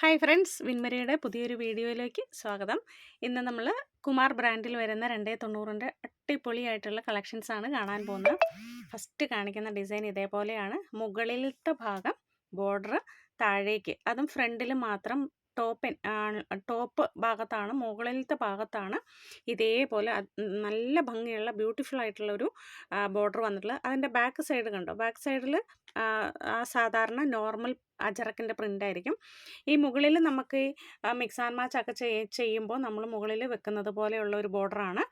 Hi friends വിൻമരിയുടെ പുതിയൊരു വീഡിയോയിലേക്ക് സ്വാഗതം. ഇന്ന് നമ്മൾ കുമാർ ബ്രാൻഡിൽ വരുന്ന രണ്ടേ തൊണ്ണൂറിന്റെ കളക്ഷൻസ് ആണ് കാണാൻ പോകുന്നത്. ഫസ്റ്റ് കാണിക്കുന്ന ഡിസൈൻ ഇതേപോലെയാണ്. മുകളിലത്തെ ഭാഗം ബോർഡർ താഴേക്ക് അതും ഫ്രണ്ടിൽ മാത്രം ടോപ്പ് ടോപ്പ് ഭാഗത്താണ് മുകളിലത്തെ ഭാഗത്താണ് ഇതേപോലെ നല്ല ഭംഗിയുള്ള ബ്യൂട്ടിഫുൾ ആയിട്ടുള്ള ഒരു ബോർഡർ വന്നിട്ടുള്ളത്. അതിന്റെ ബാക്ക് സൈഡ് കണ്ടോ? ബാക്ക് സൈഡിൽ സാധാരണ നോർമൽ അജറക്കിന്റെ പ്രിന്റ് ആയിരിക്കും ഈ മുകളിൽ നമുക്ക് മിക്സ് ആൻഡ് മാച്ച് ഒക്കെ ചെയ്യുമ്പോൾ നമ്മൾ മുകളിൽ വെക്കുന്നത് പോലെയുള്ള ഒരു ബോർഡറാണ്.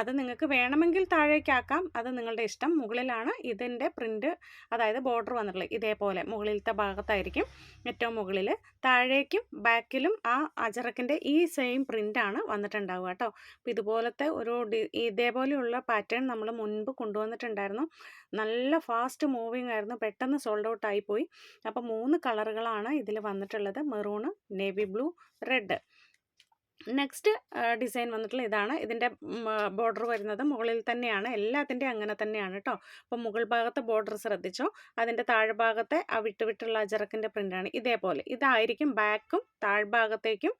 അത് നിങ്ങൾക്ക് വേണമെങ്കിൽ താഴേക്കാക്കാം അത് നിങ്ങളുടെ ഇഷ്ടം. മുകളിലാണ് ഇതിന്റെ പ്രിന്റ് അതായത് ബോർഡർ വന്നിട്ടുള്ളത്. ഇതേപോലെ മുകളിലത്തെ ഭാഗത്തായിരിക്കും ഏറ്റവും മുകളിൽ. താഴേക്കും ബാക്കിലും ആ അജറക്കിന്റെ ഈ സെയിം പ്രിന്റാണ് വന്നിട്ടുണ്ടാവുക കേട്ടോ. അപ്പോൾ ഇതുപോലത്തെ ഒരു ഇതേപോലെയുള്ള പാറ്റേൺ നമ്മൾ മുൻപ് കൊണ്ടുവന്നിട്ടുണ്ടായിരുന്നു. നല്ല ഫാസ്റ്റ് മൂവിങ് ആയിരുന്നു. പെട്ടെന്ന് സോൾഡ് ഔട്ട് ആയിപ്പോയി അപ്പോൾ മൂന്ന് കളറുകളാണ് ഇതിൽ വന്നിട്ടുള്ളത്. Maroon navy blue red. Next design വന്നിട്ടുള്ള ഇതാണ്. ഇതിന്റെ ബോർഡർ വരുന്നത് മുകളിൽ തന്നെയാണ്. എല്ലാത്തിന്റെയും അങ്ങനെ തന്നെയാണ് കേട്ടോ അപ്പോൾ മുകൾ ഭാഗത്തെ ബോർഡർ ശ്രദ്ധിച്ചോ? അതിന്റെ താഴ്ഭാഗത്തെ ആ വിട്ടുവിട്ടുള്ള അജറക്കിന്റെ പ്രിന്റാണ് ഇതേപോലെ. ഇതായിരിക്കും ബാക്കും താഴ്ഭാഗത്തേക്കും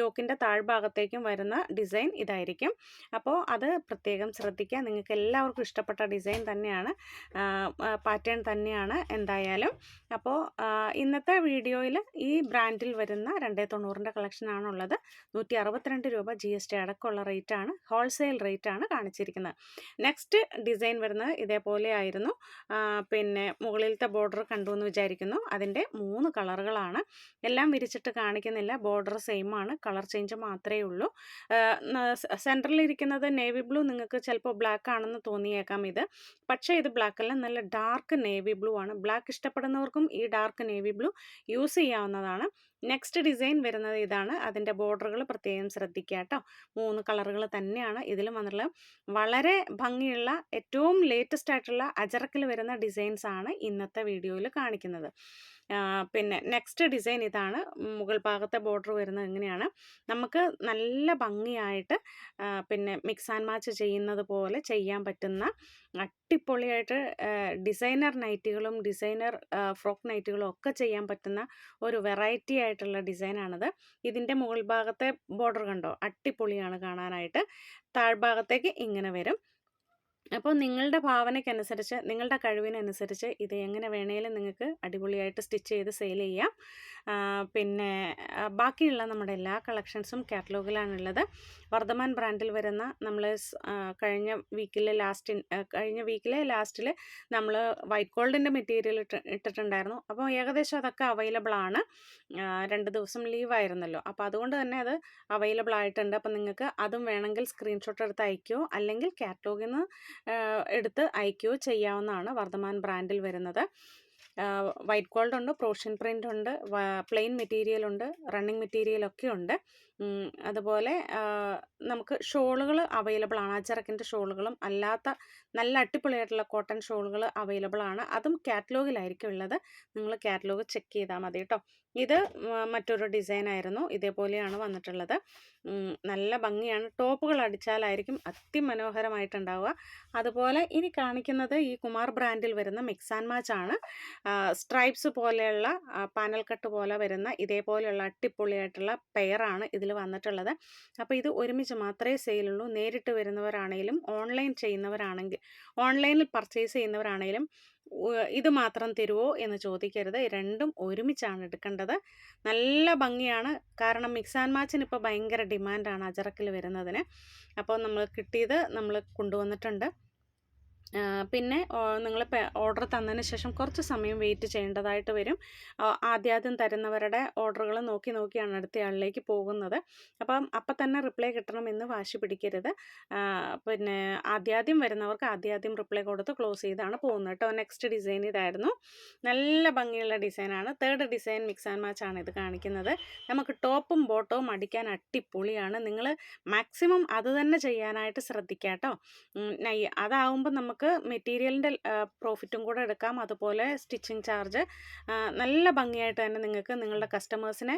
യോക്കിന്റെ താഴ്ഭാഗത്തേക്കും വരുന്ന ഡിസൈൻ ഇതായിരിക്കും. അപ്പോൾ അത് പ്രത്യേകം ശ്രദ്ധിക്കുക. നിങ്ങൾക്ക് എല്ലാവർക്കും ഇഷ്ടപ്പെട്ട ഡിസൈൻ തന്നെയാണ്. പാറ്റേൺ തന്നെയാണ് എന്തായാലും. അപ്പോൾ ഇന്നത്തെ വീഡിയോയിൽ ഈ ബ്രാൻഡിൽ വരുന്ന രണ്ടേ തൊണ്ണൂറിന്റെ കളക്ഷനാണുള്ളത് നൂറ്റി അറുപത്തിരണ്ട് രൂപ ജി എസ് ടി അടക്കമുള്ള റേറ്റാണ് ഹോൾസെയിൽ റേറ്റാണ് കാണിച്ചിരിക്കുന്നത്. നെക്സ്റ്റ് ഡിസൈൻ വരുന്നത് ഇതേപോലെ ആയിരുന്നു. പിന്നെ മുകളിലത്തെ ബോർഡർ കണ്ടു എന്ന് വിചാരിക്കുന്നു. അതിന്റെ മൂന്ന് കളറുകളാണ് എല്ലാം വിരിച്ചിട്ട് കാണിക്കുന്നില്ല. ബോർഡർ സെയിം ആണ്. കളർ ചേഞ്ച് മാത്രമേ ഉള്ളൂ. സെന്ററിൽ ഇരിക്കുന്നത് നേവി ബ്ലൂ നിങ്ങൾക്ക് ചിലപ്പോൾ ബ്ലാക്ക് ആണെന്ന് തോന്നിയേക്കാം ഇത്. പക്ഷേ ഇത് ബ്ലാക്ക് അല്ല. നല്ല ഡാർക്ക് നേവി ബ്ലൂ ആണ്. ബ്ലാക്ക് ഇഷ്ടപ്പെടുന്നവർക്കും ഈ ഡാർക്ക് നേവി ബ്ലൂ യൂസ് ചെയ്യാവുന്നതാണ്. നെക്സ്റ്റ് ഡിസൈൻ വരുന്നത് ഇതാണ്. അതിന്റെ ബോർഡറുകൾ പ്രത്യേകം ശ്രദ്ധിക്കുക കേട്ടോ. മൂന്ന് കളറുകൾ തന്നെയാണ് ഇതിലും വന്നിട്ടുള്ളത്. വളരെ ഭംഗിയുള്ള ഏറ്റവും ലേറ്റസ്റ്റ് ആയിട്ടുള്ള അജറക്കിൽ വരുന്ന ഡിസൈൻസ് ആണ് ഇന്നത്തെ വീഡിയോയിൽ കാണിക്കുന്നത്. പിന്നെ നെക്സ്റ്റ് ഡിസൈൻ ഇതാണ്. മുകൾ ഭാഗത്തെ ബോർഡർ വരുന്നത് എങ്ങനെയാണ് നമുക്ക് നല്ല ഭംഗിയായിട്ട് പിന്നെ മിക്സ് ആൻഡ് മാച്ച് ചെയ്യുന്നത് പോലെ ചെയ്യാൻ പറ്റുന്ന അടിപൊളിയായിട്ട് ഡിസൈനർ നൈറ്റുകളും ഡിസൈനർ ഫ്രോക്ക് നൈറ്റുകളും ഒക്കെ ചെയ്യാൻ പറ്റുന്ന ഒരു വെറൈറ്റി ആയിട്ടുള്ള ഡിസൈനാണിത്. ഇതിന്റെ മുകൾ ഭാഗത്തെ ബോർഡർ കണ്ടോ? അടിപൊളിയാണ് കാണാനായിട്ട്. താഴ്ഭാഗത്തേക്ക് ഇങ്ങനെ വരും. അപ്പോൾ നിങ്ങളുടെ ഭാവനയ്ക്കനുസരിച്ച് നിങ്ങളുടെ കഴിവിനനുസരിച്ച് ഇത് എങ്ങനെ വേണേലും നിങ്ങൾക്ക് അടിപൊളിയായിട്ട് സ്റ്റിച്ച് ചെയ്ത് സെയിൽ ചെയ്യാം. പിന്നെ ബാക്കിയുള്ള നമ്മുടെ എല്ലാ കളക്ഷൻസും കാറ്റലോഗിലാണുള്ളത്. വർദ്ധമാൻ ബ്രാൻഡിൽ വരുന്ന നമ്മൾ കഴിഞ്ഞ വീക്കിലെ ലാസ്റ്റ് കഴിഞ്ഞ വീക്കിലെ ലാസ്റ്റിൽ നമ്മൾ വൈറ്റ് ഗോൾഡിന്റെ മെറ്റീരിയൽ ഇട്ട് ഇട്ടിട്ടുണ്ടായിരുന്നു. അപ്പോൾ ഏകദേശം അതൊക്കെ അവൈലബിൾ ആണ് രണ്ട് ദിവസം ലീവ് ആയിരുന്നല്ലോ അപ്പോൾ അതുകൊണ്ട് തന്നെ അത് അവൈലബിൾ ആയിട്ടുണ്ട് അപ്പോൾ നിങ്ങൾക്ക് അതും വേണമെങ്കിൽ സ്ക്രീൻഷോട്ട് എടുത്ത് അയക്കുകയോ അല്ലെങ്കിൽ കാറ്റലോഗിൽ നിന്ന് എടുത്ത് അയക്കുകയോ ചെയ്യാവുന്നതാണ് വർദ്ധമാൻ ബ്രാൻഡിൽ വരുന്നത്. വൈറ്റ് ഗോൾഡ് ഉണ്ട് പ്രോഷൻ പ്രിന്റ് ഉണ്ട് പ്ലെയിൻ മെറ്റീരിയൽ ഉണ്ട് റണ്ണിങ് മെറ്റീരിയൽ ഒക്കെ ഉണ്ട് അതുപോലെ നമുക്ക് ഷോളുകൾ അവൈലബിൾ ആണ് അച്ചറക്കിന്റെ ഷോളുകളും അല്ലാത്ത നല്ല അടിപൊളിയായിട്ടുള്ള കോട്ടൺ ഷോളുകൾ അവൈലബിൾ ആണ് അതും കാറ്റലോഗിലായിരിക്കും ഉള്ളത്. നിങ്ങൾ കാറ്റലോഗ് ചെക്ക് ചെയ്താൽ മതി കേട്ടോ. ഇത് മറ്റൊരു ഡിസൈൻ ആയിരുന്നു ഇതേപോലെയാണ് വന്നിട്ടുള്ളത്. നല്ല ഭംഗിയാണ്. ടോപ്പുകൾ അടിച്ചാലായിരിക്കും അതിമനോഹരമായിട്ടുണ്ടാവുക. അതുപോലെ ഇനി കാണിക്കുന്നത് ഈ കുമാർ ബ്രാൻഡിൽ വരുന്ന മിക്സ് ആൻഡ് മാച്ച് ആണ് സ്ട്രൈപ്സ് പോലെയുള്ള പാനൽ കട്ട് പോലെ വരുന്ന ഇതേപോലെയുള്ള അട്ടിപ്പൊളിയായിട്ടുള്ള പെയറാണ് ഇതിൽ വന്നിട്ടുള്ളത്. അപ്പോൾ ഇത് ഒരുമിച്ച് മാത്രമേ സെയിലുള്ളൂ. നേരിട്ട് വരുന്നവരാണെങ്കിലും ഓൺലൈൻ ചെയ്യുന്നവരാണെങ്കിൽ ഓൺലൈനിൽ പർച്ചേസ് ചെയ്യുന്നവരാണെങ്കിലും ഇത് മാത്രം തരുമോ എന്ന് ചോദിക്കരുത്. രണ്ടും ഒരുമിച്ചാണ് എടുക്കേണ്ടത്. നല്ല ഭംഗിയാണ്. കാരണം മിക്സ് ആൻഡ് മാച്ചിന് ഇപ്പോൾ ഭയങ്കര ഡിമാൻഡാണ് അജറക്കിൽ വരുന്നതിന്. അപ്പോൾ നമ്മൾ കിട്ടിയത് നമ്മൾ കൊണ്ടുവന്നിട്ടുണ്ട്. പിന്നെ നിങ്ങൾ ഓർഡർ തന്നതിന് ശേഷം കുറച്ച് സമയം വെയിറ്റ് ചെയ്യേണ്ടതായിട്ട് വരും. ആദ്യാദ്യം തരുന്നവരുടെ ഓർഡറുകൾ നോക്കി നോക്കിയാണ് അടുത്ത ആളിലേക്ക് പോകുന്നത്. അപ്പം അപ്പം തന്നെ റിപ്ലൈ കിട്ടണമെന്ന് വാശി പിടിക്കരുത്. പിന്നെ ആദ്യാദ്യം വരുന്നവർക്ക് ആദ്യാദ്യം റിപ്ലൈ കൊടുത്ത് ക്ലോസ് ചെയ്താണ് പോകുന്നത് കേട്ടോ. നെക്സ്റ്റ് ഡിസൈൻ ഇതായിരുന്നു. നല്ല ഭംഗിയുള്ള ഡിസൈനാണ്. Third design mix and match ആണ് ഇത് കാണിക്കുന്നത്. നമുക്ക് ടോപ്പും ബോട്ടവും അടിക്കാൻ അടിപൊളിയാണ്. നിങ്ങൾ മാക്സിമം അത് തന്നെ ചെയ്യാനായിട്ട് ശ്രദ്ധിക്കാം കേട്ടോ. അതാവുമ്പോൾ നമുക്ക് നമുക്ക് മെറ്റീരിയലിന്റെ പ്രോഫിറ്റും കൂടെ എടുക്കാം. അതുപോലെ സ്റ്റിച്ചിങ് ചാർജ്. നല്ല ഭംഗിയായിട്ട് തന്നെ നിങ്ങൾക്ക് നിങ്ങളുടെ കസ്റ്റമേഴ്സിനെ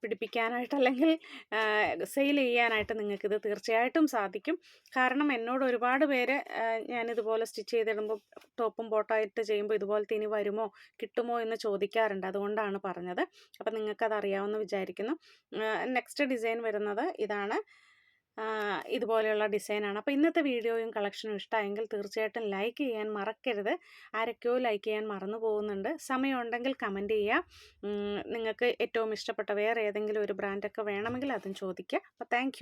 പിടിപ്പിക്കാനായിട്ട് അല്ലെങ്കിൽ സെയിൽ ചെയ്യാനായിട്ട് നിങ്ങൾക്കിത് തീർച്ചയായിട്ടും സാധിക്കും. കാരണം എന്നോട് ഒരുപാട് പേര് ഞാനിതുപോലെ സ്റ്റിച്ച് ചെയ്തിടുമ്പോൾ ടോപ്പും ബോട്ടായിട്ട് ചെയ്യുമ്പോൾ ഇതുപോലത്തെ ഇനി വരുമോ കിട്ടുമോ എന്ന് ചോദിക്കാറുണ്ട്. അതുകൊണ്ടാണ് പറഞ്ഞത്. അപ്പം നിങ്ങൾക്കത് അറിയാമെന്ന് വിചാരിക്കുന്നു നെക്സ്റ്റ് ഡിസൈൻ വരുന്നത് ഇതാണ്. ഇതുപോലെയുള്ള ഡിസൈനാണ്. അപ്പോൾ ഇന്നത്തെ വീഡിയോയും കളക്ഷനും ഇഷ്ടമായെങ്കിൽ തീർച്ചയായിട്ടും ലൈക്ക് ചെയ്യാൻ മറക്കരുത്. ആരൊക്കെയോ ലൈക്ക് ചെയ്യാൻ മറന്നു പോകുന്നുണ്ട്. സമയമുണ്ടെങ്കിൽ കമന്റ് ചെയ്യുക. നിങ്ങൾക്ക് ഏറ്റവും ഇഷ്ടപ്പെട്ട വേറെ ഏതെങ്കിലും ഒരു ബ്രാൻഡൊക്കെ വേണമെങ്കിൽ അതും ചോദിക്കുക. അപ്പോൾ താങ്ക്